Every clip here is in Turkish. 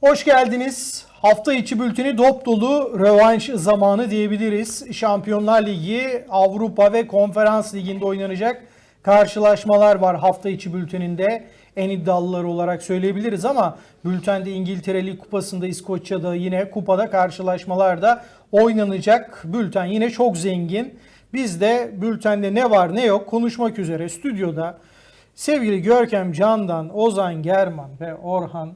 Hoş geldiniz. Hafta içi bülteni dop dolu rövanş zamanı diyebiliriz. Şampiyonlar Ligi, Avrupa ve Konferans Ligi'nde oynanacak karşılaşmalar var hafta içi bülteninde. En iddialıları olarak söyleyebiliriz ama bültende İngiltere Lig Kupası'nda İskoçya'da yine kupada karşılaşmalar da oynanacak. Bülten yine çok zengin. Biz de bültende ne var ne yok konuşmak üzere stüdyoda sevgili Görkem Candan, Ozan German ve Orhan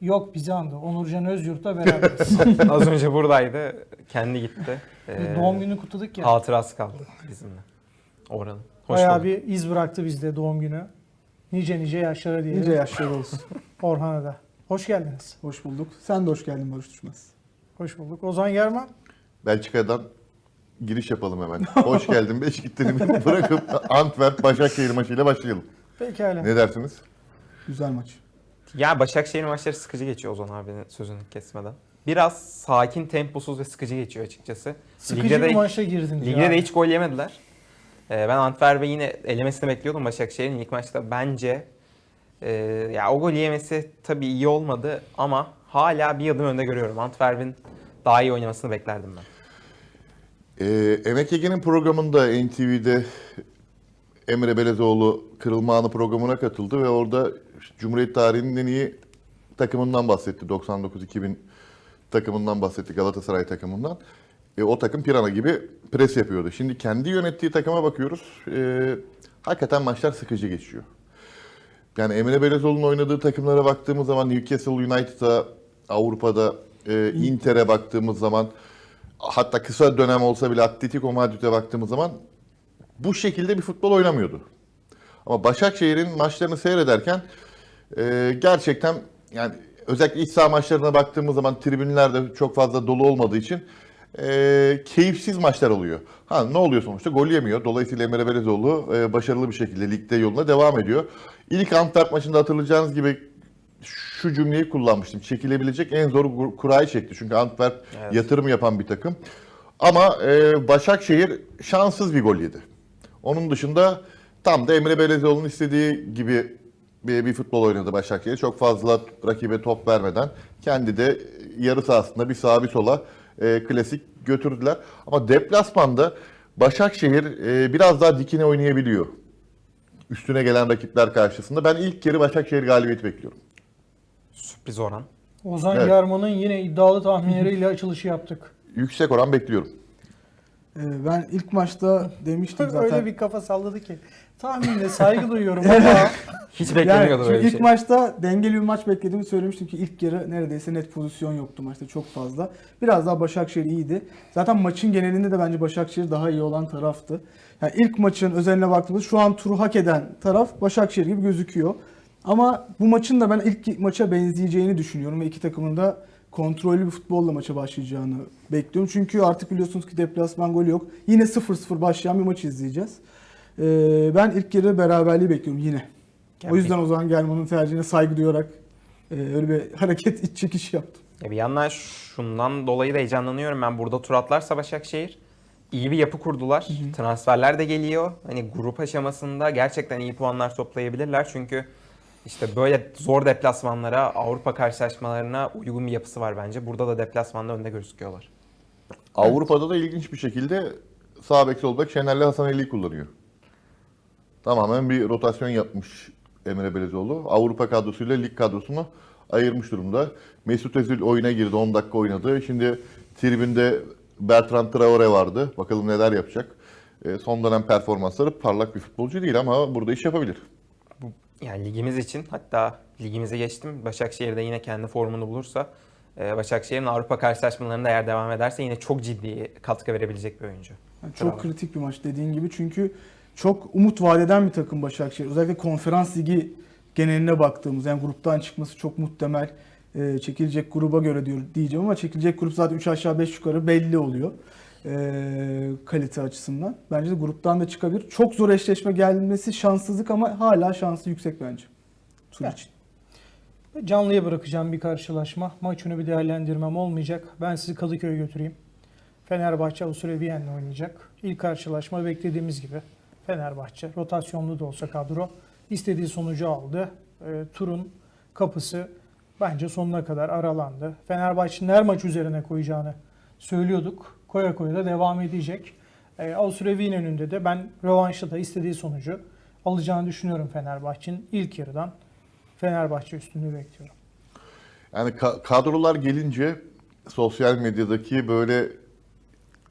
Yok bizi andı. Onurcan Özyurt'la beraberiz. Az önce buradaydı. Kendi gitti. Ee, doğum gününü kutladık ya. Hatırası kaldı bizimle. Oranın. Hoş Bayağı bulduk. bir iz bıraktı bizde doğum günü. Nice nice yaşlara diyelim. Nice yaşlar olsun. Orhan'a da. Hoş geldiniz. Hoş bulduk. Sen de hoş geldin Barış Düşmez. Hoş bulduk. Ozan German. Belçika'dan giriş yapalım hemen. Hoş geldin Beşiktaş'ı bırakıp Antwerp Başakşehir maçıyla başlayalım. Pekala. Ne dersiniz? Güzel maç. Ya Başakşehir maçları sıkıcı geçiyor Ozan abinin sözünü kesmeden. Biraz sakin, temposuz ve sıkıcı geçiyor açıkçası. Sıkıcı Ligde bir de, maça girdiniz. ligde ya. de hiç gol yemediler. Ee, ben Antwerp'e yine elemesini bekliyordum Başakşehir'in ilk maçta. Bence e, ya o gol yemesi tabii iyi olmadı ama hala bir adım önde görüyorum. Antwerp'in daha iyi oynamasını beklerdim ben. Ee, Emek Ege'nin programında NTV'de Emre Belezoğlu Kırılma Anı programına katıldı ve orada Cumhuriyet tarihinin en iyi takımından bahsetti. 99-2000 takımından bahsetti Galatasaray takımından. E, o takım Pirana gibi pres yapıyordu. Şimdi kendi yönettiği takıma bakıyoruz. E, hakikaten maçlar sıkıcı geçiyor. Yani Emre Belezoğlu'nun oynadığı takımlara baktığımız zaman Newcastle United'a, Avrupa'da e, Inter'e baktığımız zaman hatta kısa dönem olsa bile Atletico Madrid'e baktığımız zaman bu şekilde bir futbol oynamıyordu. Ama Başakşehir'in maçlarını seyrederken e, gerçekten yani özellikle iç saha maçlarına baktığımız zaman tribünler de çok fazla dolu olmadığı için e, keyifsiz maçlar oluyor. Ha ne oluyor sonuçta? Gol yemiyor. Dolayısıyla Emre Belezoğlu e, başarılı bir şekilde ligde yoluna devam ediyor. İlk Antwerp maçında hatırlayacağınız gibi şu cümleyi kullanmıştım. Çekilebilecek en zor kurayı çekti. Çünkü Antwerp Evet. yatırım yapan bir takım. Ama e, Başakşehir şanssız bir gol yedi. Onun dışında tam da Emre Belezoğlu'nun istediği gibi bir, bir futbol oynadı Başakşehir. Çok fazla rakibe top vermeden kendi de yarı sahasında bir sağa bir sola e, klasik götürdüler. Ama deplasmanda Başakşehir e, biraz daha dikine oynayabiliyor. Üstüne gelen rakipler karşısında. Ben ilk yarı Başakşehir galibiyeti bekliyorum. Sürpriz oran. Ozan Evet. German'ın yine iddialı tahminleriyle açılışı yaptık. Yüksek oran bekliyorum. Ee, ben ilk maçta demiştim zaten. Öyle bir kafa salladı ki. Tahminle saygı duyuyorum ama Hiç Yani beklemiyordum şimdi öyle bir ilk şey. maçta dengeli bir maç beklediğimi söylemiştim ki ilk yarı neredeyse net pozisyon yoktu maçta çok fazla. Biraz daha Başakşehir iyiydi. Zaten maçın genelinde de bence Başakşehir daha iyi olan taraftı. Yani ilk maçın özeline baktığımız şu an turu hak eden taraf Başakşehir gibi gözüküyor. Ama bu maçın da ben ilk maça benzeyeceğini düşünüyorum ve iki takımın da kontrollü bir futbolla maça başlayacağını bekliyorum. Çünkü artık biliyorsunuz ki deplasman golü yok. Yine 0-0 başlayan bir maç izleyeceğiz. Ee, ben ilk yarı beraberliği bekliyorum yine. O yüzden o zaman German'ın tercihine saygı duyarak e, öyle bir hareket iç çekiş yaptım. Ya bir yandan şundan dolayı da heyecanlanıyorum. Ben burada tur atlarsa Başakşehir iyi bir yapı kurdular. Transferler de geliyor. Hani grup aşamasında gerçekten iyi puanlar toplayabilirler. Çünkü işte böyle zor deplasmanlara, Avrupa karşılaşmalarına uygun bir yapısı var bence. Burada da deplasmanda önde gözüküyorlar. Avrupa'da da ilginç bir şekilde sağ bek sol bek Şener'le Hasan Ali'yi kullanıyor. Tamamen bir rotasyon yapmış Emre Belezoğlu. Avrupa kadrosuyla lig kadrosunu ayırmış durumda. Mesut Özil oyuna girdi, 10 dakika oynadı. Şimdi tribünde Bertrand Traore vardı. Bakalım neler yapacak. E, son dönem performansları parlak bir futbolcu değil ama burada iş yapabilir. Yani ligimiz için hatta ligimize geçtim. Başakşehir de yine kendi formunu bulursa e, Başakşehir'in Avrupa karşılaşmalarında eğer devam ederse yine çok ciddi katkı verebilecek bir oyuncu. Yani çok kritik bir maç dediğin gibi çünkü çok umut vadeden bir takım Başakşehir. Özellikle konferans ligi geneline baktığımız yani gruptan çıkması çok muhtemel. E, çekilecek gruba göre diyor diyeceğim ama çekilecek grup zaten 3 aşağı 5 yukarı belli oluyor. E, kalite açısından. Bence de gruptan da çıkabilir. Çok zor eşleşme gelmesi şanssızlık ama hala şansı yüksek bence. Tur Evet. için. canlıya bırakacağım bir karşılaşma. Maç önü bir değerlendirmem olmayacak. Ben sizi Kadıköy'e götüreyim. Fenerbahçe Avusturya Viyen'le oynayacak. İlk karşılaşma beklediğimiz gibi. Fenerbahçe rotasyonlu da olsa kadro istediği sonucu aldı. E, turun kapısı bence sonuna kadar aralandı. Fenerbahçe'nin her maç üzerine koyacağını söylüyorduk. Koya koya da devam edecek. Ee, Avusturya Wien önünde de ben rövanşta da istediği sonucu alacağını düşünüyorum Fenerbahçe'nin. ilk yarıdan Fenerbahçe üstünlüğü bekliyorum. Yani ka- kadrolar gelince sosyal medyadaki böyle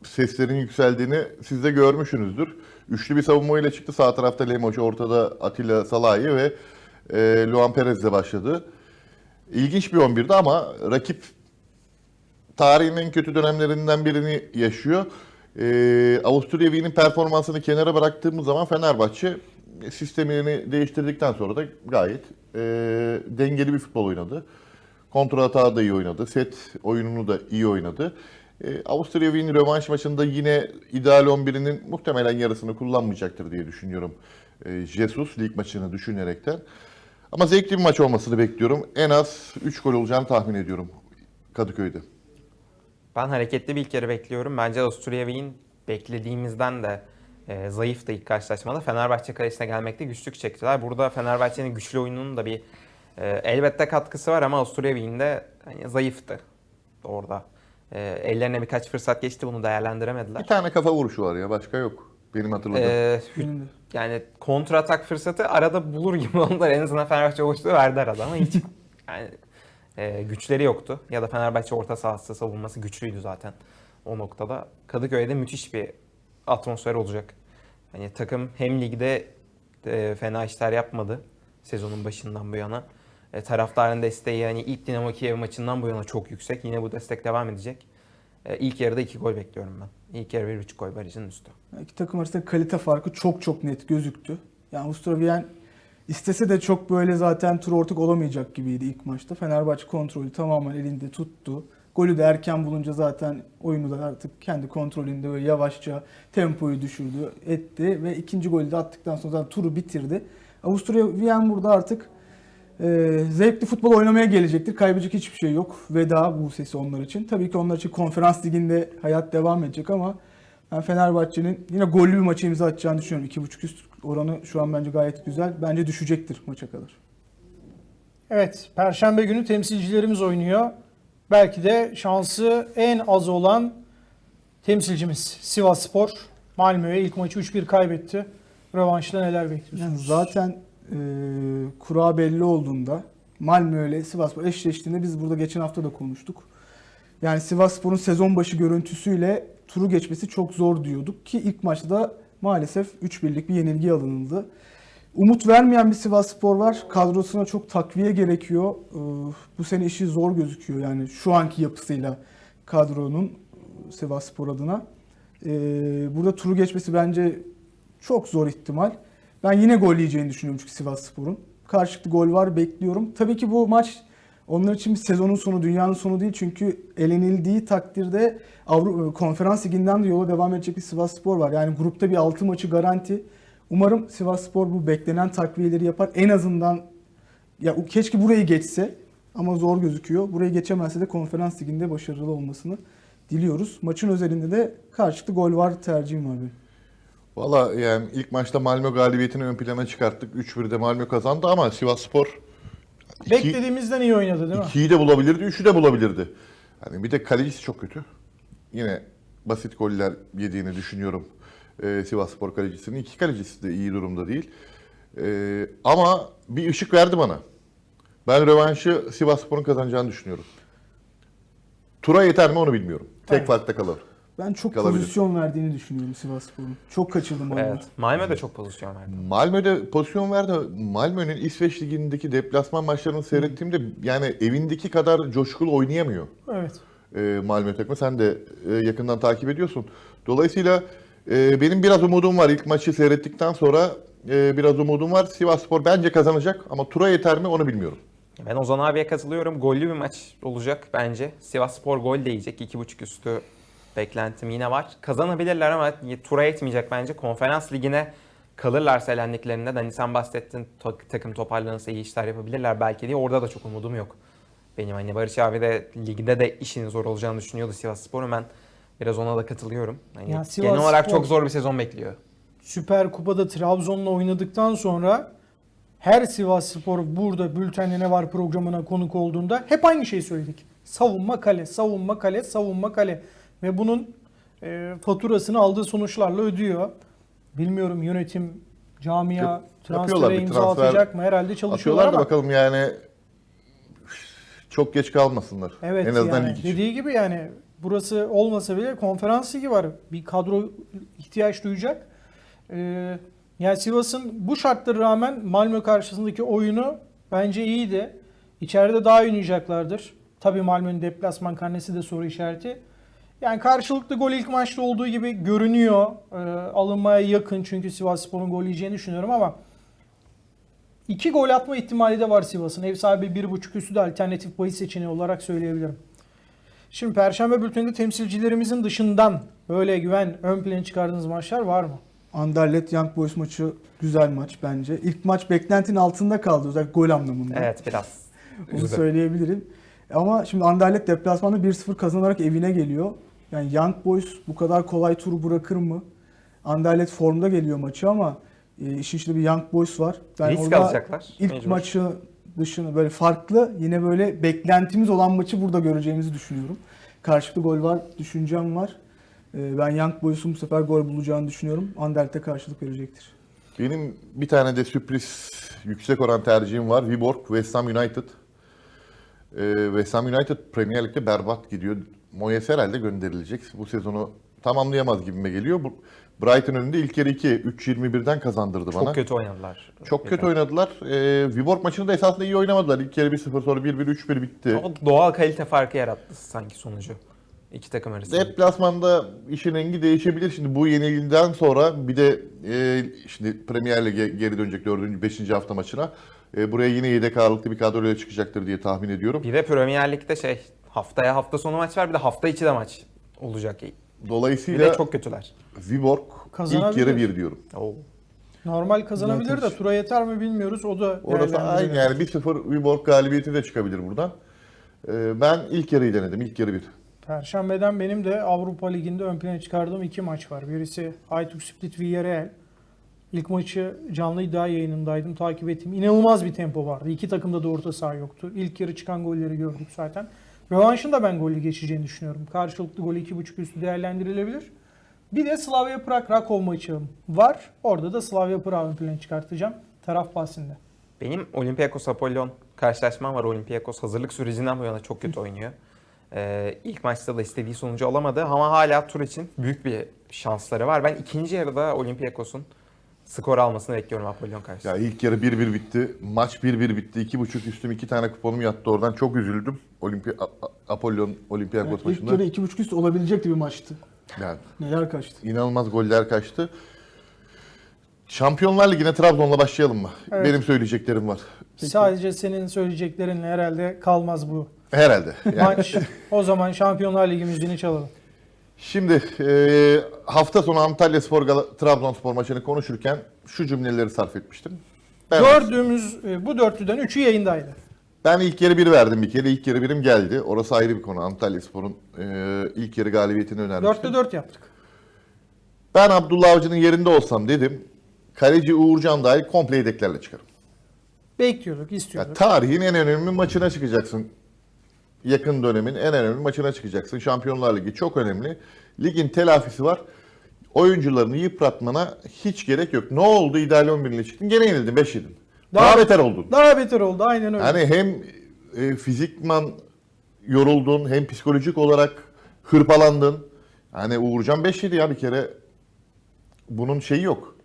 seslerin yükseldiğini siz de görmüşsünüzdür. Üçlü bir savunmayla çıktı. Sağ tarafta Lemos, ortada Atilla Salahi ve e, Luan Perez'le başladı. İlginç bir 11'di ama rakip tarihin en kötü dönemlerinden birini yaşıyor. E, Avusturya Wien'in performansını kenara bıraktığımız zaman Fenerbahçe sistemini değiştirdikten sonra da gayet e, dengeli bir futbol oynadı. Kontra hata da iyi oynadı. Set oyununu da iyi oynadı. E, Avusturya Wien rövanş maçında yine ideal 11'inin muhtemelen yarısını kullanmayacaktır diye düşünüyorum. E, Jesus lig maçını düşünerekten. Ama zevkli bir maç olmasını bekliyorum. En az 3 gol olacağını tahmin ediyorum Kadıköy'de. Ben hareketli bir ilk yarı bekliyorum. Bence Avusturya Wien beklediğimizden de e, zayıftı ilk karşılaşmada. Fenerbahçe kalesine gelmekte güçlük çektiler. Burada Fenerbahçe'nin güçlü oyununun da bir e, elbette katkısı var ama Avusturya Wien de hani, zayıftı orada. E, ellerine birkaç fırsat geçti bunu değerlendiremediler. Bir tane kafa vuruşu var ya başka yok. Benim hatırladığım. E, de. yani kontra atak fırsatı arada bulur gibi onlar en azından Fenerbahçe oluştu verdi arada ama hiç yani e, güçleri yoktu. Ya da Fenerbahçe orta sahası savunması güçlüydü zaten o noktada. Kadıköy'de müthiş bir atmosfer olacak. Hani takım hem ligde e, fena işler yapmadı sezonun başından bu yana. E, taraftarın desteği yani ilk Dinamo Kiev maçından bu yana çok yüksek. Yine bu destek devam edecek. E, ilk yarıda iki gol bekliyorum ben. İlk yarı bir buçuk gol barajın üstü. İki takım arasında kalite farkı çok çok net gözüktü. Yani Avusturya Wien istese de çok böyle zaten tur ortak olamayacak gibiydi ilk maçta. Fenerbahçe kontrolü tamamen elinde tuttu. Golü de erken bulunca zaten oyunu da artık kendi kontrolünde böyle yavaşça tempoyu düşürdü, etti ve ikinci golü de attıktan sonra zaten turu bitirdi. Avusturya Wien burada artık e, zevkli futbol oynamaya gelecektir. Kaybedecek hiçbir şey yok. Veda bu sesi onlar için. Tabii ki onlar için konferans liginde hayat devam edecek ama ben Fenerbahçe'nin yine gollü bir maçı imza atacağını düşünüyorum. 2.5 üst oranı şu an bence gayet güzel. Bence düşecektir maça kadar. Evet, Perşembe günü temsilcilerimiz oynuyor. Belki de şansı en az olan temsilcimiz Sivas Spor. Malmö'ye ilk maçı 3-1 kaybetti. Rövanşta neler Yani bekliyorsunuz? zaten e, kura belli olduğunda Malmö ile Sivasspor eşleştiğinde biz burada geçen hafta da konuştuk. Yani Sivasspor'un sezon başı görüntüsüyle turu geçmesi çok zor diyorduk ki ilk maçta da maalesef 3-1'lik bir yenilgi alınıldı. Umut vermeyen bir Sivasspor var. Kadrosuna çok takviye gerekiyor. Ee, Bu sene işi zor gözüküyor yani şu anki yapısıyla kadronun Sivasspor adına. Ee, Burada turu geçmesi bence çok zor ihtimal. Ben yine gol yiyeceğini düşünüyorum çünkü Sivasspor'un. Karşılıklı gol var bekliyorum. Tabii ki bu maç onlar için bir sezonun sonu, dünyanın sonu değil. Çünkü elenildiği takdirde Avrupa Konferans Ligi'nden de yola devam edecek bir Sivasspor var. Yani grupta bir 6 maçı garanti. Umarım Sivasspor bu beklenen takviyeleri yapar. En azından ya keşke burayı geçse ama zor gözüküyor. Burayı geçemezse de Konferans Ligi'nde başarılı olmasını diliyoruz. Maçın özelinde de karşılıklı gol var tercihim var benim. Valla yani ilk maçta Malmö galibiyetini ön plana çıkarttık. 3-1'de Malmö kazandı ama Sivasspor iki, Beklediğimizden iyi oynadı değil mi? ikiyi de bulabilirdi, üçü de bulabilirdi. Hani bir de kalecisi çok kötü. Yine basit goller yediğini düşünüyorum ee, Sivasspor kalecisinin. İki kalecisi de iyi durumda değil. Ee, ama bir ışık verdi bana. Ben rövanşı Sivasspor'un kazanacağını düşünüyorum. Tura yeter mi onu bilmiyorum. Tek Evet. farkta kalır. Ben çok Kalabilir. pozisyon verdiğini düşünüyorum Sivasspor'un. Çok kaçırdım onu. Evet. Malmö de çok pozisyon verdi. Malmö'de pozisyon verdi. Malmö'nün İsveç Ligi'ndeki deplasman maçlarını seyrettiğimde yani evindeki kadar coşkulu oynayamıyor Evet. e, Malmö takımı. Sen de e, yakından takip ediyorsun. Dolayısıyla e, benim biraz umudum var. İlk maçı seyrettikten sonra e, biraz umudum var. Sivasspor bence kazanacak ama tura yeter mi onu bilmiyorum. Ben Ozan abiye katılıyorum. Gollü bir maç olacak bence. Sivas Spor gol de yiyecek. 2.5 üstü beklentim yine var. Kazanabilirler ama tura etmeyecek bence. Konferans ligine kalırlarsa elendiklerinde de hani sen bahsettin takım toparlanırsa iyi işler yapabilirler belki diye. Orada da çok umudum yok. Benim hani Barış abi de ligde de işin zor olacağını düşünüyordu Sivas Spor'un. Ben biraz ona da katılıyorum. Hani Ya Sivas genel olarak Spor- çok zor bir sezon bekliyor. Süper Kupa'da Trabzon'la oynadıktan sonra her Sivas Spor burada bültende ne var programına konuk olduğunda hep aynı şeyi söyledik. Savunma kale, savunma kale, savunma kale. Ve bunun e, faturasını aldığı sonuçlarla ödüyor. Bilmiyorum yönetim, camia Yap- transfere imza transfer. atacak mı? Herhalde çalışıyorlar Atıyorlar da ama. bakalım yani çok geç kalmasınlar. Evet en azından yani lig için. dediği gibi yani burası olmasa bile konferans ligi var. Bir kadro ihtiyaç duyacak. Ee, yani Sivas'ın bu şartlara rağmen Malmö karşısındaki oyunu bence iyiydi. İçeride daha oynayacaklardır. Tabii Malmö'nün deplasman karnesi de soru işareti. Yani karşılıklı gol ilk maçta olduğu gibi görünüyor. Ee, alınmaya yakın çünkü Sivas Spor'un gol yiyeceğini düşünüyorum ama İki gol atma ihtimali de var Sivas'ın. Ev sahibi bir buçuk üstü de alternatif bahis seçeneği olarak söyleyebilirim. Şimdi Perşembe bülteninde temsilcilerimizin dışından böyle güven ön plana çıkardığınız maçlar var mı? Anderlet Young Boys maçı güzel maç bence. İlk maç beklentinin altında kaldı özellikle gol anlamında. Evet biraz. Onu söyleyebilirim. Ama şimdi Anderlet deplasmanda 1-0 kazanarak evine geliyor. Yani Young Boys bu kadar kolay turu bırakır mı? Anderlet formda geliyor maçı ama e, işin içinde bir Young Boys var. Ben Risk orada alacaklar. İlk mecbur. maçı dışında böyle farklı yine böyle beklentimiz olan maçı burada göreceğimizi düşünüyorum. Karşılıklı gol var, düşüncem var. Ee, Ben Young Boys'un bu sefer gol bulacağını düşünüyorum. Anderlet'e karşılık verecektir. Benim bir tane de sürpriz yüksek oran tercihim var. Viborg, West Ham United. Ee, West Ham United Premier Lig'de berbat gidiyor. Moyes herhalde gönderilecek. Bu sezonu tamamlayamaz gibime geliyor. Bu Brighton önünde ilk yarı 2 3-21'den kazandırdı bana. Çok kötü oynadılar. Çok kötü oynadılar. Ee, Viborg maçını da esasında iyi oynamadılar. İlk yarı 1-0 sonra 1-1 3-1 bitti. O doğal kalite farkı yarattı sanki sonucu. İki takım arasında. Deplasmanda işin rengi değişebilir. Şimdi bu yenilgiden sonra bir de e, şimdi Premier Lig'e geri dönecek 4. 5. hafta maçına. E, buraya yine yedek ağırlıklı bir kadroyla çıkacaktır diye tahmin ediyorum. Bir de Premier Lig'de şey haftaya hafta sonu maç var bir de hafta içi de maç olacak. Bir Dolayısıyla de çok kötüler. Viborg ilk Kazanabilir. yarı 1 diyorum. Oo. Normal kazanabilir de tura yeter mi bilmiyoruz. O da Orası aynı yani 1-0 Viborg galibiyeti de çıkabilir buradan. E, ben ilk yarıyı denedim. İlk yarı 1. Perşembeden benim de Avrupa Ligi'nde ön plana çıkardığım iki maç var. Birisi Aytuk Split Villarreal. İlk maçı canlı iddia yayınındaydım, takip ettim. İnanılmaz bir tempo vardı. İki takımda da orta saha yoktu. İlk yarı çıkan golleri gördük zaten. Rövanşın da ben gollü geçeceğini düşünüyorum. Karşılıklı gol 2.5 üstü değerlendirilebilir. Bir de Slavia Prag Rakov maçı var. Orada da Slavia Prag ön plana çıkartacağım. Taraf bahsinde. Benim Olympiakos Apollon karşılaşmam var. Olympiakos hazırlık sürecinden bu yana çok kötü oynuyor. Ee, ilk maçta da istediği sonucu alamadı ama hala tur için büyük bir şansları var. Ben ikinci yarıda Olympiakos'un skor almasını bekliyorum Apollon karşısında. Ya ilk yarı 1-1 bitti. Maç 1-1 bitti. 2.5 üstüm 2 tane kuponum yattı oradan. Çok üzüldüm. Olimpi A- Apollon Olympiakos Yani ilk maçında. yarı 2.5 üst olabilecekti bir maçtı. Yani Neler kaçtı. İnanılmaz goller kaçtı. Şampiyonlar Ligi'ne Trabzon'la başlayalım mı? Evet. Benim söyleyeceklerim var. Sadece senin söyleyeceklerinle herhalde kalmaz bu Herhalde. Yani maç. o zaman Şampiyonlar Ligi müziğini çalalım. Şimdi e, hafta sonu Antalya Spor Trabzonspor maçını konuşurken şu cümleleri sarf etmiştim. Ben, Gördüğümüz e, bu dörtlüden üçü yayındaydı. ben ilk yarı bir verdim bir kere. İlk yarı birim geldi. Orası ayrı bir konu. Antalya Spor'un e, ilk yarı galibiyetini önermiştim. Dörtte dört yaptık. Ben Abdullah Avcı'nın yerinde olsam dedim. Kaleci Uğurcan dahil komple yedeklerle çıkarım. Bekliyorduk, Ya, istiyorduk. tarihin en önemli maçına çıkacaksın. Yakın dönemin en önemli maçına çıkacaksın. Şampiyonlar Ligi çok önemli. Ligin telafisi var. Oyuncularını yıpratmana hiç gerek yok. Ne oldu? İdeal 11 ile çıktın. Gene yenildin. 5 yedin. Daha, Daha- beter oldun. Daha beter oldu, aynen öyle. Yani hem e, fizikman yoruldun hem psikolojik olarak hırpalandın. Yani Uğurcan 5 yedi ya bir kere. Bunun şeyi yok.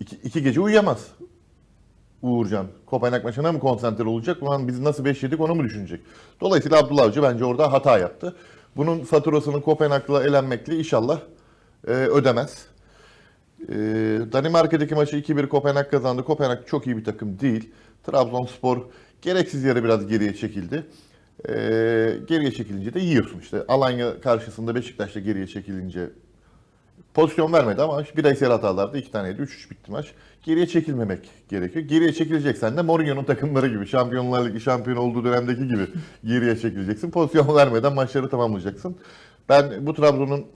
İki, iki gece uyuyamaz. Uğurcan. Kopenhag maçına mı konsantre olacak? Ulan biz nasıl 5 yedik onu mu düşünecek? Dolayısıyla Abdullah Avcı bence orada hata yaptı. Bunun faturasını Kopenhag'la elenmekle inşallah e, ödemez. E, Danimarka'daki maçı 2-1 Kopenhag kazandı. Kopenhag çok iyi bir takım değil. Trabzonspor gereksiz yere biraz geriye çekildi. E, geriye çekilince de yiyorsun işte. Alanya karşısında Beşiktaş'ta geriye çekilince pozisyon vermedi ama bireysel hatalarda iki taneydi. 3-3 bitti maç. Geriye çekilmemek gerekiyor. Geriye çekileceksen de Mourinho'nun takımları gibi, Şampiyonlar Ligi şampiyon olduğu dönemdeki gibi geriye çekileceksin. Pozisyon vermeden maçları tamamlayacaksın. Ben bu Trabzon'un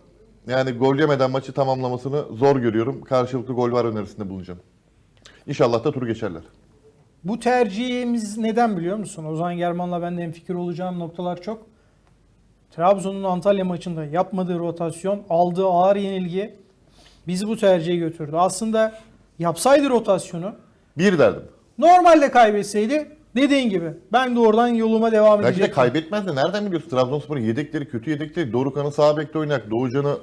yani gol yemeden maçı tamamlamasını zor görüyorum. Karşılıklı gol var önerisinde bulunacağım. İnşallah da turu geçerler. Bu tercihimiz neden biliyor musun? Ozan German'la ben de hemfikir olacağım noktalar çok. Trabzon'un Antalya maçında yapmadığı rotasyon, aldığı ağır yenilgi bizi bu tercihe götürdü. Aslında yapsaydı rotasyonu, Bir derdim. normalde kaybetseydi dediğin gibi ben de oradan yoluma devam Belki de kaybetmez de nereden biliyorsun? Trabzonspor'un yedekleri, kötü yedekleri. Dorukan'ı sağ bekte oynak, Doğucan'ı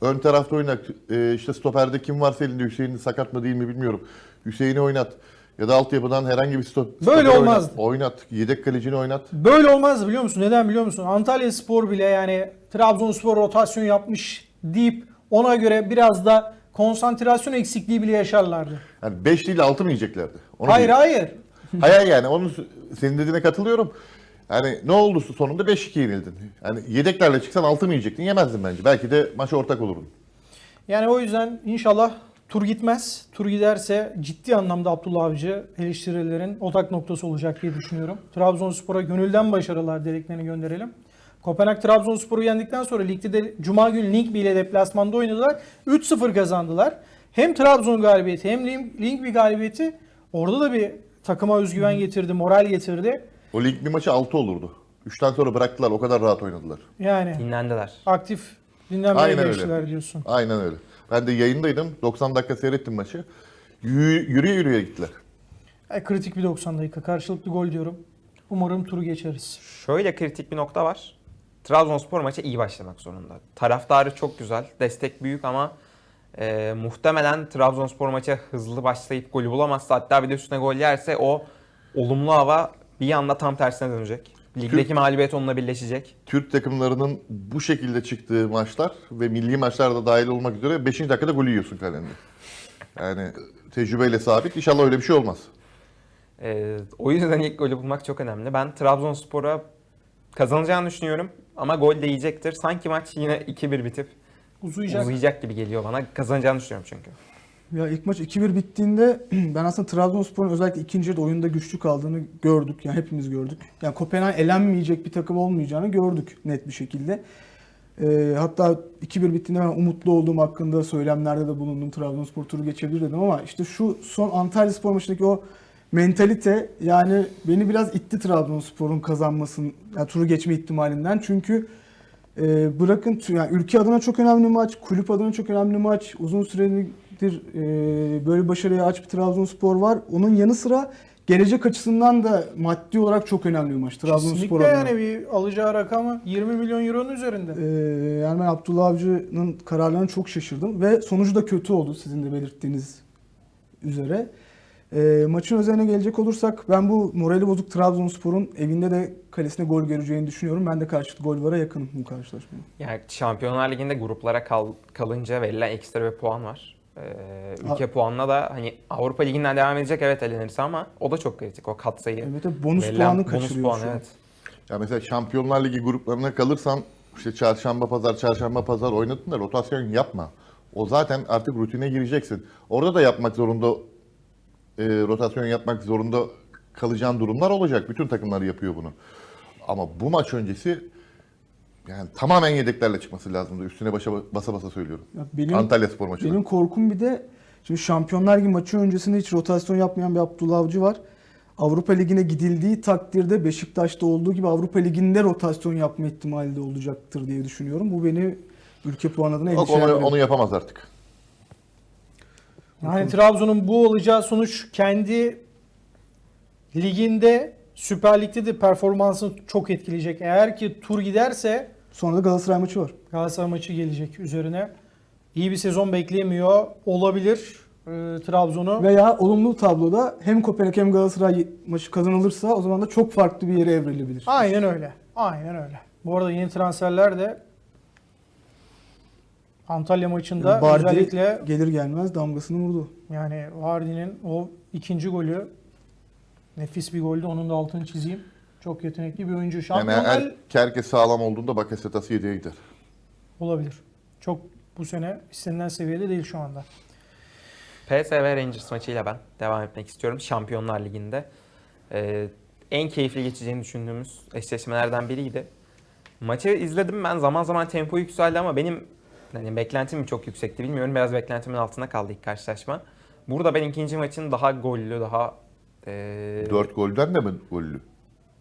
ön tarafta oynak. Ee, işte stoperde kim varsa elinde Hüseyin'in sakat mı değil mi bilmiyorum. Hüseyin'i oynat. Ya da altyapıdan herhangi bir stop, Böyle olmazdı. Oynat. oynat. Yedek kalecini oynat. Böyle olmaz biliyor musun? Neden biliyor musun? Antalya Spor bile yani Trabzonspor rotasyon yapmış deyip ona göre biraz da konsantrasyon eksikliği bile yaşarlardı. Yani 5 değil 6 mı yiyeceklerdi? Onu hayır diyeyim. hayır. Hayır yani onun senin dediğine katılıyorum. Yani ne oldu sonunda 5-2 yenildin. Yani yedeklerle çıksan 6 mı yiyecektin? Yemezdin bence. Belki de maça ortak olurdun. Yani o yüzden inşallah tur gitmez. Tur giderse ciddi anlamda Abdullah Avcı eleştirilerin odak noktası olacak diye düşünüyorum. Trabzonspor'a gönülden başarılar dileklerini gönderelim. Kopenhag Trabzonspor'u yendikten sonra ligde de Cuma günü Linkby ile deplasmanda oynadılar. 3-0 kazandılar. Hem Trabzon galibiyeti hem Link- Linkby galibiyeti orada da bir takıma özgüven getirdi, moral getirdi. O bir maçı 6 olurdu. 3'ten sonra bıraktılar. O kadar rahat oynadılar. Yani Dinlendiler. aktif dinlenmeye Aynen öyle. geçtiler diyorsun. Aynen öyle. Ben de yayındaydım. 90 dakika seyrettim maçı. Yürü- Yürüye yürüye gittiler. E, kritik bir 90 dakika. Karşılıklı gol diyorum. Umarım turu geçeriz. Şöyle kritik bir nokta var. Trabzonspor maça iyi başlamak zorunda. Taraftarı çok güzel, destek büyük ama e, muhtemelen Trabzonspor maça hızlı başlayıp golü bulamazsa hatta bir de üstüne gol yerse o olumlu hava bir anda tam tersine dönecek. Ligdeki mağlubiyet onunla birleşecek. Türk takımlarının bu şekilde çıktığı maçlar ve milli maçlarda dahil olmak üzere 5. dakikada golü yiyorsun kalende. Yani tecrübeyle sabit. İnşallah öyle bir şey olmaz. E, o yüzden ilk golü bulmak çok önemli. Ben Trabzonspor'a kazanacağını düşünüyorum ama gol de yiyecektir. Sanki maç yine 2-1 bitip Uzayacak. uzayacak gibi geliyor bana. Kazanacağını düşünüyorum çünkü. Ya ilk maç 2-1 bittiğinde ben aslında Trabzonspor'un özellikle ikinci yarıda oyunda güçlü kaldığını gördük. Yani hepimiz gördük. Yani Kopenhag elenmeyecek bir takım olmayacağını gördük net bir şekilde. Ee, hatta 2-1 bittiğinde ben umutlu olduğum hakkında söylemlerde de bulundum. Trabzonspor turu geçebilir dedim ama işte şu son Antalya Spor maçındaki o mentalite yani beni biraz itti Trabzonspor'un kazanmasın, yani turu geçme ihtimalinden. Çünkü e, bırakın yani ülke adına çok önemli maç, kulüp adına çok önemli maç. Uzun süredir e, böyle başarıya aç bir Trabzonspor var. Onun yanı sıra gelecek açısından da maddi olarak çok önemli bir maç Trabzonspor Kesinlikle adına. yani bir alacağı rakamı 20 milyon euronun üzerinde. Ee, yani ben Abdullah Avcı'nın kararlarına çok şaşırdım ve sonucu da kötü oldu sizin de belirttiğiniz üzere. Ee, maçın özeline gelecek olursak ben bu morali bozuk Trabzonspor'un evinde de kalesine gol göreceğini düşünüyorum. Ben de karşılıklı gol vara yakınım bu karşılaşmaya. Yani Şampiyonlar Ligi'nde gruplara kal- kalınca verilen ekstra bir puan var. Ee, ülke puanına da hani Avrupa Ligi'nden devam edecek evet elenirse ama o da çok kritik. O katsayı. Evet, evet, bonus verilen puanı bonus kaçırıyor puan, şu an. evet. Ya mesela Şampiyonlar Ligi gruplarına kalırsan işte çarşamba pazar çarşamba pazar oynadın da rotasyon yapma. O zaten artık rutine gireceksin. Orada da yapmak zorunda e, rotasyon yapmak zorunda kalacağın durumlar olacak. Bütün takımlar yapıyor bunu. Ama bu maç öncesi yani tamamen yedeklerle çıkması lazımdı. Üstüne başa basa basa söylüyorum. Ya benim Antalya Spor maçında. Benim korkum bir de şimdi Şampiyonlar Ligi maçı öncesinde hiç rotasyon yapmayan bir Abdullah Avcı var. Avrupa Ligi'ne gidildiği takdirde Beşiktaş'ta olduğu gibi Avrupa Ligi'nde rotasyon yapma ihtimali de olacaktır diye düşünüyorum. Bu beni ülke puan adına Yok, onu, endişelendiriyor. onu yapamaz artık. Yani Trabzon'un bu olacağı sonuç kendi liginde Süper Lig'de de performansını çok etkileyecek. Eğer ki tur giderse Sonra da Galatasaray maçı var. Galatasaray maçı gelecek üzerine. İyi bir sezon beklemiyor olabilir e, Trabzon'u. Veya olumlu tabloda hem Kopenhag hem Galatasaray maçı kazanılırsa o zaman da çok farklı bir yere evrilebilir. Aynen öyle. Aynen öyle. Bu arada yeni transferler de Antalya maçında Yani Bardi özellikle gelir gelmez damgasını vurdu. yani Vardy'nin o ikinci golü nefis bir goldü. Onun da altını çizeyim. Çok yetenekli bir oyuncu. Yani Şampiyonlar eğer herkes sağlam olduğunda Bakasetas 7'ye gider. olabilir. Çok bu sene istenilen seviyede değil şu anda. PSV Rangers maçıyla ben devam etmek istiyorum. Şampiyonlar Ligi'nde. Ee, en keyifli geçeceğini düşündüğümüz eşleşmelerden biriydi. Maçı izledim ben. Zaman zaman tempo yükseldi ama benim hani beklentim mi çok yüksekti bilmiyorum. Biraz beklentimin altında kaldı ilk karşılaşma. Burada ben ikinci maçın daha gollü, daha Ee, 4 golden de mi gollü?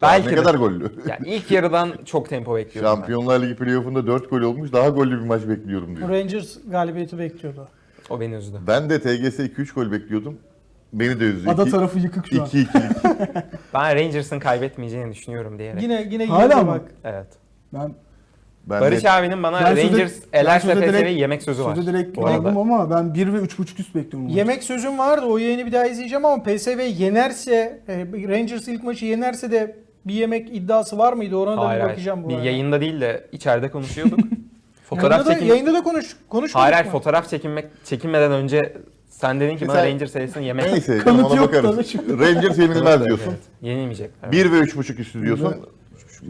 Belki ne de. kadar gollü? ya ilk yarıdan çok tempo bekliyorum. ben. Şampiyonlar Ligi playoff'unda 4 gol olmuş. Daha gollü bir maç bekliyorum diyor. Rangers galibiyeti bekliyordu. O beni üzdü. Ben de TGS 2-3 gol bekliyordum. Beni de üzdü. Ada İki- tarafı yıkık şu an. 2-2'lik. Ben Rangers'ın kaybetmeyeceğini düşünüyorum diyerek. Yine yine Hala mı? bak. Evet. Ben Ben Barış de, abinin bana Ben Rangers ben elerse direkt- PSV'yi yemek sözü var. sözü direkt bu arada. ama ben 1 ve 3.5 üst bekliyorum. bu Yemek sözüm vardı. O yayını bir daha izleyeceğim ama PSV yenerse, e, Rangers ilk maçı yenerse de bir yemek iddiası var mıydı? Ona da Hayır, bir hayır. bakacağım bu Bir arada. yayında değil de içeride konuşuyorduk. fotoğraf yayında da, çekin. yayında da konuş, konuşmadık Hayır hayır fotoğraf çekinmek çekinmeden önce sen dedin ki bana Rangers serisini yemek neyse canım ona bakarız. Rangers yenilmez diyorsun. evet. Yenilmeyecek. Evet. 1 ve 3.5 üstü diyorsun.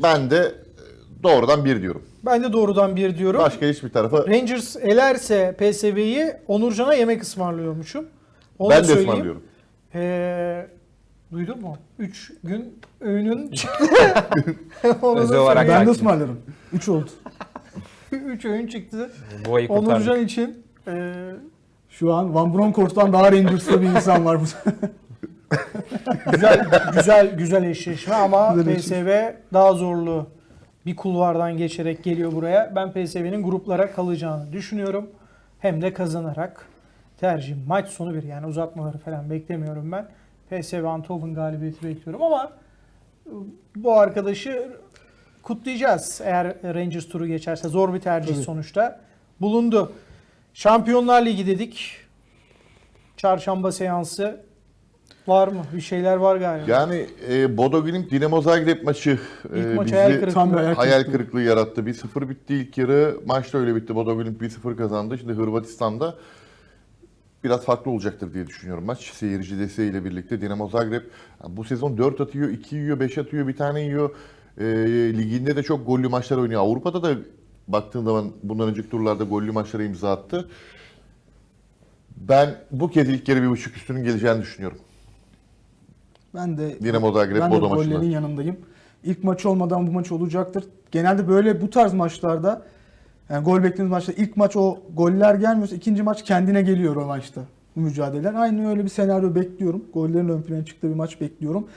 Ben de e, doğrudan 1 diyorum. Ben de doğrudan bir diyorum. Başka hiçbir tarafa Rangers elerse PSV'yi Onurcan'a yemek ısmarlıyormuşum. Onu ben de söyleyeyim. ısmarlıyorum. Ee, duydun mu? 3 gün öğünün Özel olarak Ben de ısmarlarım. 3 oldu. 3 öğün çıktı. Bu ayı kurtardık. Onurcan için ee, Şu an Van Bronckhorst'tan daha Rangers'ta bir insan var burada. güzel güzel güzel eşleşme ama Güzel PSV daha zorlu bir kulvardan geçerek geliyor buraya. Ben PSV'nin gruplara kalacağını düşünüyorum. Hem de kazanarak tercihim maç sonu bir yani uzatmaları falan beklemiyorum ben. PSV Eindhoven galibiyeti bekliyorum ama e, bu arkadaşı kutlayacağız eğer Rangers turu geçerse. Zor bir tercih Tabii. sonuçta. Bulundu. Şampiyonlar Ligi dedik. Çarşamba seansı var mı? Bir şeyler var galiba. Yani e, Bodo Glimt Dinamo Zagreb maçı İlk e, maç bizi hayal kırıklığı. Tam hayal hayal kırıklığı. kırıklığı yarattı. 1-0 bitti ilk yarı. Maç da öyle bitti. Bodo Glimt 1-0 kazandı. Şimdi Hırvatistan'da biraz farklı olacaktır diye düşünüyorum maç. Seyirci desteğiyle birlikte Dinamo Zagreb bu sezon 4 atıyor, 2 yiyor, 5 atıyor, bir tane yiyor. E, liginde de çok gollü maçlar oynuyor. Avrupa'da da baktığın zaman bundan önceki turlarda gollü maçlara imza attı. Ben bu kez ilk yarı bir buçuk üstünün geleceğini düşünüyorum. Ben de Dinamo Zagreb ben de Bodo gollerin maçında. yanındayım. İlk maç olmadan bu maç olacaktır. Genelde böyle bu tarz maçlarda yani gol beklediğimiz maçta ilk maç o goller gelmiyorsa ikinci maç kendine geliyor o maçta bu mücadeleler. Aynı öyle bir senaryo bekliyorum. Gollerin ön plana çıktığı bir maç bekliyorum.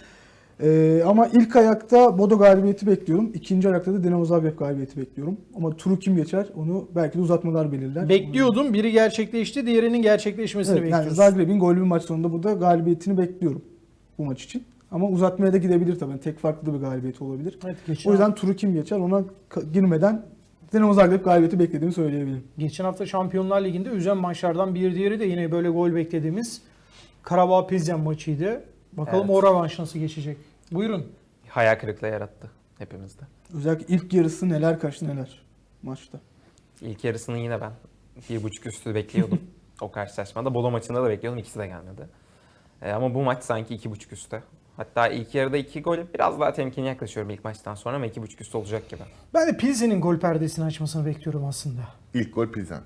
Ee, ama ilk ayakta Bodo galibiyeti bekliyorum. İkinci ayakta da Dinamo Zagreb galibiyeti bekliyorum. Ama turu kim geçer onu belki de uzatmalar belirler. Bekliyordum. Biri gerçekleşti. Diğerinin gerçekleşmesini Evet, yani bekliyorsun. Zagreb'in gollü bir maç sonunda burada galibiyetini bekliyorum bu maç için. Ama uzatmaya da gidebilir tabii. Tek farklı bir galibiyet olabilir. Evet, O yüzden turu kim geçer ona girmeden Dinamo Zagreb galibiyeti beklediğimi söyleyebilirim. geçen hafta Şampiyonlar Ligi'nde üzen maçlardan bir diğeri de yine böyle gol beklediğimiz Karabağ Pilsen maçıydı. Bakalım Evet. o rövanş nasıl geçecek. Buyurun. Hayal kırıklığı yarattı hepimizde. Özellikle ilk yarısı neler kaçtı neler maçta. İlk yarısını yine ben bir buçuk üstü bekliyordum. o karşılaşmada. Bolo maçında da bekliyordum. İkisi de gelmedi. E, ama bu maç sanki iki buçuk üstte. Hatta ilk yarıda iki gol biraz daha temkinli yaklaşıyorum ilk maçtan sonra ama iki buçuk üstü olacak gibi. Ben de Pilsen'in gol perdesini açmasını bekliyorum aslında. İlk gol Pilsen.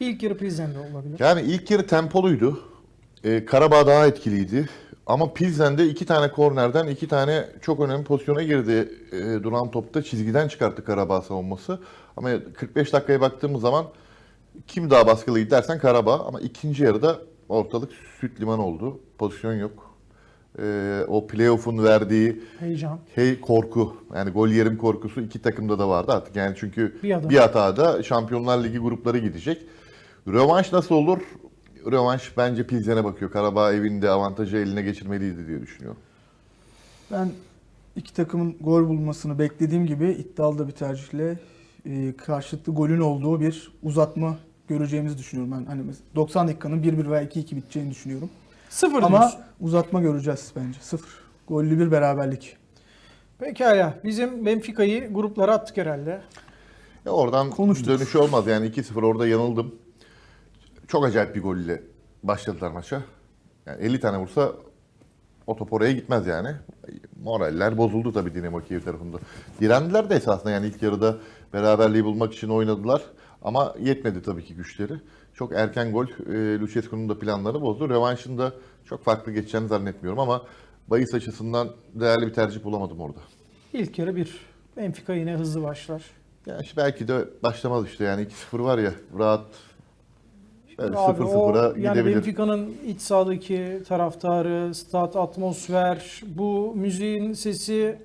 İlk yarı Pilsen'de olabilir. Yani ilk yarı tempoluydu. Ee, Karabağ daha etkiliydi. Ama Pilsen'de iki tane kornerden iki tane çok önemli pozisyona girdi. Ee, duran topta çizgiden çıkarttı Karabağ savunması. Ama 45 dakikaya baktığımız zaman kim daha baskılıydı dersen Karabağ. Ama ikinci yarıda ortalık süt liman oldu. Pozisyon yok. Ee, o playoff'un verdiği Heyecan. hey korku yani gol yerim korkusu iki takımda da vardı artık. Yani çünkü Bir adım. bir hatada Şampiyonlar Ligi grupları gidecek. Rövanş nasıl olur? Rövanş bence Pilsen'e bakıyor. Karabağ evinde avantajı eline geçirmeliydi diye düşünüyorum. Ben iki takımın gol bulmasını beklediğim gibi iddialı da bir tercihle e, karşılıklı golün olduğu bir uzatma göreceğimizi düşünüyorum. Ben hani mesela 90 dakikanın 1-1 veya 2-2 biteceğini düşünüyorum. Sıfır Ama diyorsun. uzatma göreceğiz bence. Sıfır. Gollü bir beraberlik. Pekala. Bizim Benfica'yı gruplara attık herhalde. Ya oradan Konuştuk. dönüşü olmaz yani 2-0 orada yanıldım. Çok acayip bir golle başladılar maça. Yani 50 tane vursa o top oraya gitmez yani. Moraller bozuldu tabii Dinamo Kiev tarafında. Direndiler de esasında yani ilk yarıda beraberliği bulmak için oynadılar. Ama yetmedi tabii ki güçleri. Çok erken gol e, Lucescu'nun da planlarını bozdu. Revanşında çok farklı geçeceğini zannetmiyorum ama bahis açısından değerli bir tercih bulamadım orada. İlk yarı bir. Benfica yine hızlı başlar. Yani işte belki de başlamaz işte yani 2-0 var ya rahat Abi 0-0'a o yani gidebilir. Benfica'nın iç sahadaki taraftarı, stat, atmosfer, bu müziğin sesi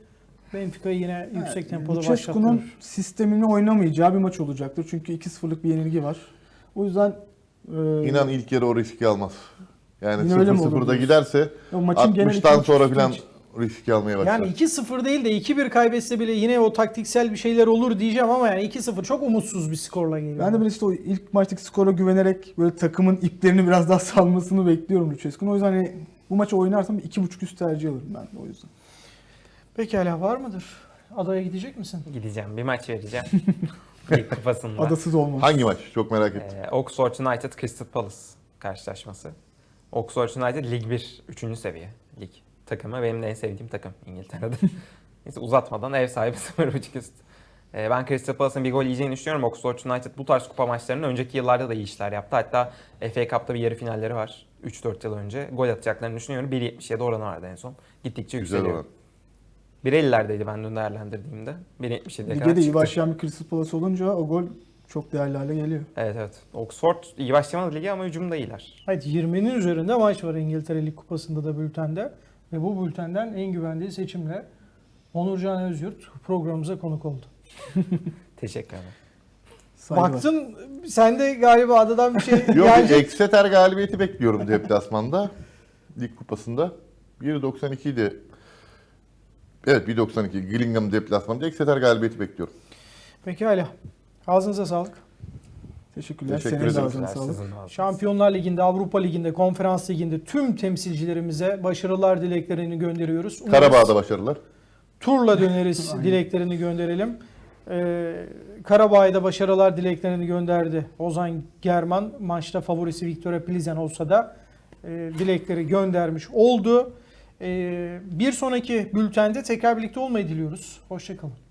Benfica'yı yine yüksek tempoda Lucescu'nun başlatıyor. sistemini oynamayacağı bir maç olacaktır. Çünkü 2-0'lık bir yenilgi var. O yüzden e, İnan ilk yarı o riski almaz. Yani Yine öyle mi olur 0-0'da diyorsun? giderse o maçın genel 60'tan ikinci sonra falan riski almaya başlar. Yani 2-0 değil de 2-1 kaybetse bile yine o taktiksel bir şeyler olur diyeceğim ama yani 2-0 çok umutsuz bir skorla geliyor. Ben de böyle işte o ilk maçtaki skora güvenerek böyle takımın iplerini biraz daha salmasını bekliyorum Lucescu'nun. O yüzden hani bu maçı oynarsam 2.5 üst tercih alırım ben de o yüzden. Pekala var mıdır? Adaya gidecek misin? Gideceğim. Bir maç vereceğim. Lig kupasında. Adasız olmaz. Hangi maç? Çok merak ettim. Ee, Oxford United Crystal Palace karşılaşması. Oxford United Lig 1, 3. seviye lig takımı. Benim de en sevdiğim takım İngiltere'de. Neyse uzatmadan ev sahibi 0.5 üst. Ee, ben Crystal Palace'ın bir gol yiyeceğini düşünüyorum. Oxford United bu tarz kupa maçlarının önceki yıllarda da iyi işler yaptı. Hatta FA Cup'ta bir yarı finalleri var. 3-4 yıl önce. Gol atacaklarını düşünüyorum. 1.77 oranı vardı en son. Gittikçe Güzel yükseliyor. olan. 1.50'lerdeydi ben dün değerlendirdiğimde. 1.77'ye Ligde kadar de iyi çıktı. başlayan bir Crystal Palace olunca o gol çok değerli hale geliyor. Evet evet. Oxford iyi başlamadı ligi ama hücumda iyiler. Evet 20'nin üzerinde maç var İngiltere Lig Kupası'nda da bültende. Ve bu bültenden en güvendiği seçimle Onurcan Özyurt programımıza konuk oldu. Teşekkür ederim. Saygılar. Baktın sen de galiba adadan bir şey Yok gelecek. Exeter galibiyeti bekliyorum deplasmanda. Lig kupasında. 1.92 idi. Evet 1.92 Gillingham deplasmanında Exeter galibiyeti bekliyorum. Pekala. Ağzınıza sağlık. Teşekkürler. Teşekkür Senin de ağzına sağlık. Şampiyonlar Ligi'nde, Avrupa Ligi'nde, Konferans Ligi'nde tüm temsilcilerimize başarılar dileklerini gönderiyoruz. Umarız Karabağ'da başarılar. turla döneriz dileklerini gönderelim. Ee, Karabağ'a başarılar dileklerini gönderdi. Ozan German maçta favorisi Victoria Plizen olsa da e, dilekleri göndermiş oldu. Ee, bir sonraki bültende tekrar birlikte olmayı diliyoruz. Hoşçakalın.